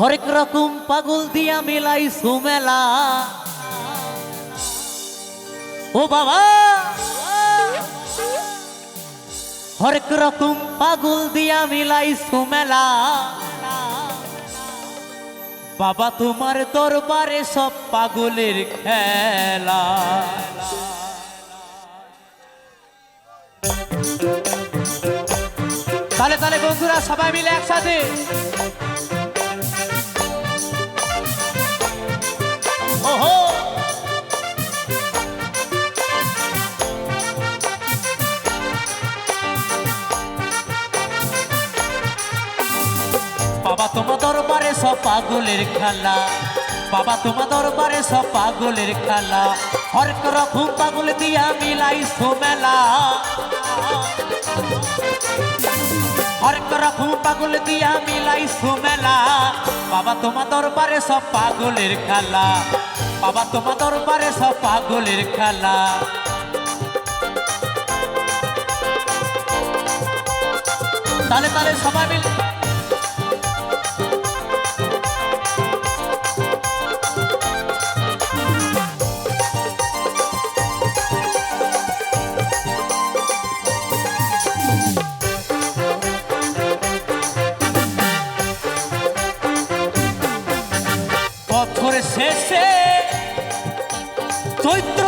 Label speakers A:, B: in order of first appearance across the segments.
A: হরেক রকম পাগল দিয়া মিলাই সুমেলা। ও বাবা! হরেক রকম পাগল দিয়া মিলাই সুমেলা। বাবা, তোমার দরবারে সব পাগলের খেলা। তাহলে তাহলে বন্ধুরা, সবাই মিলে একসাথে। বাবা তোমার দরবারে সব পাগলের খেলা। বাবা তোমার দরবারে সব পাগলের খেলা। হরেক রকম পাগল দিয়া মিলাই সোমেলা হরেক রকম পাগল দিয়া মিলাই সোমেলা বাবা তোমার দরবারে সব পাগলের খেলা। বাবা তোমার দরবারে সব পাগলের খেলা। তাহলে তাহলে সবাই মিলে শেষে চৈত্র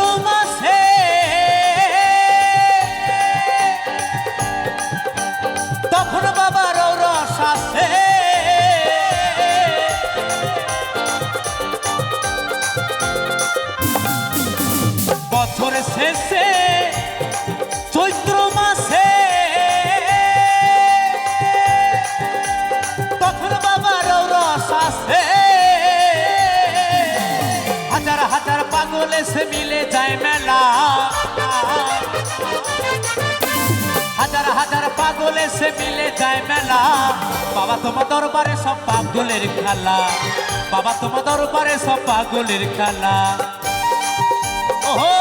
A: এসে মিলে যায় মেলা। হাজার হাজার পাগলে সে মিলে যায় মেলা। বাবা তোমার দরবারে সব পাগলের খেলা। বাবা তোমার দরবারে সব পাগলের খেলা। ওহো!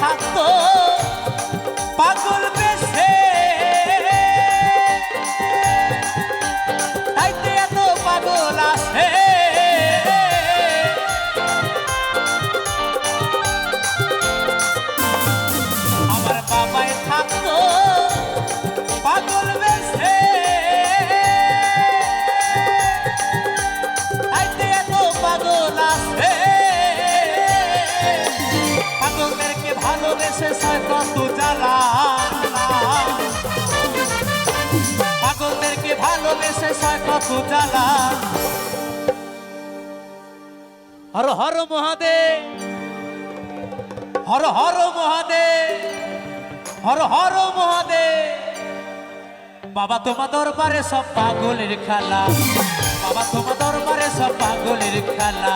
A: থাকতো ভালোবেসে কত জ্বালা পাগলদেরকে ভালোবেসে কত জ্বালা হর হর মহাদেব, হর হর মহাদেব, হর হর মহাদেব। বাবা তোমার দরবারে সব পাগলের খেলা, বাবা তোমার দরবারে সব পাগলের খেলা।